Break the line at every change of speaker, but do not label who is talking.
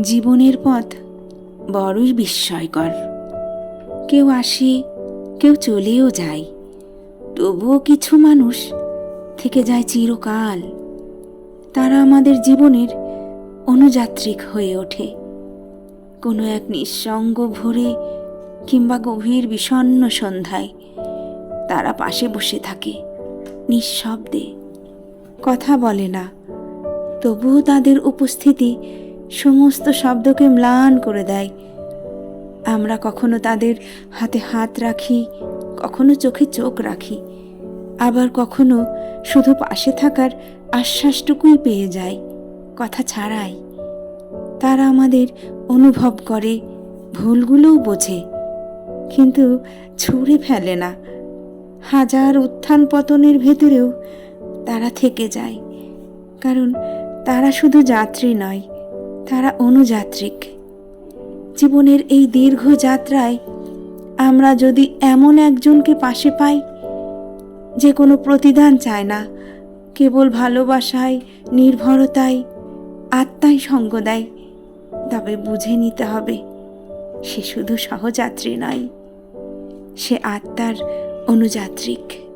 জীবনের পথ বড়ই বিস্ময়কর। কেউ আসে, কেউ চলেও যায়। তবুও কিছু মানুষ থেকে যায় চিরকাল। তারা আমাদের জীবনের অনুযাত্রিক হয়ে ওঠে। কোনো এক নিঃসঙ্গ ভোরে কিংবা গভীর বিষণ্ণ সন্ধ্যায় তারা পাশে বসে থাকে, নিঃশব্দে। কথা বলে না, তবুও তাদের উপস্থিতি সমস্ত শব্দকে ম্লান করে দেয়। আমরা কখনো তাদের হাতে হাত রাখি, কখনো চোখে চোখ রাখি, আবার কখনো শুধু পাশে থাকার আশ্বাসটুকুই পেয়ে যাই, কথা ছাড়াই। তারা আমাদের অনুভব করে, ভুলগুলোও বোঝে, কিন্তু ছুঁড়ে ফেলে না। হাজার উত্থান পতনের ভেতরেও তারা থেকে যায়, কারণ তারা শুধু যাত্রী নয়। তারা অনুযাত্রিক। জীবনের এই দীর্ঘ যাত্রায় আমরা যদি এমন একজনকে পাশে পাই, যে কোনো প্রতিদান চায় না, কেবল ভালোবাসায়, নির্ভরতায়, আত্মায় সঙ্গ দেয়, তবে বুঝে নিতে হবে, সে শুধু সহযাত্রী নয়, সে আত্মার অনুযাত্রিক।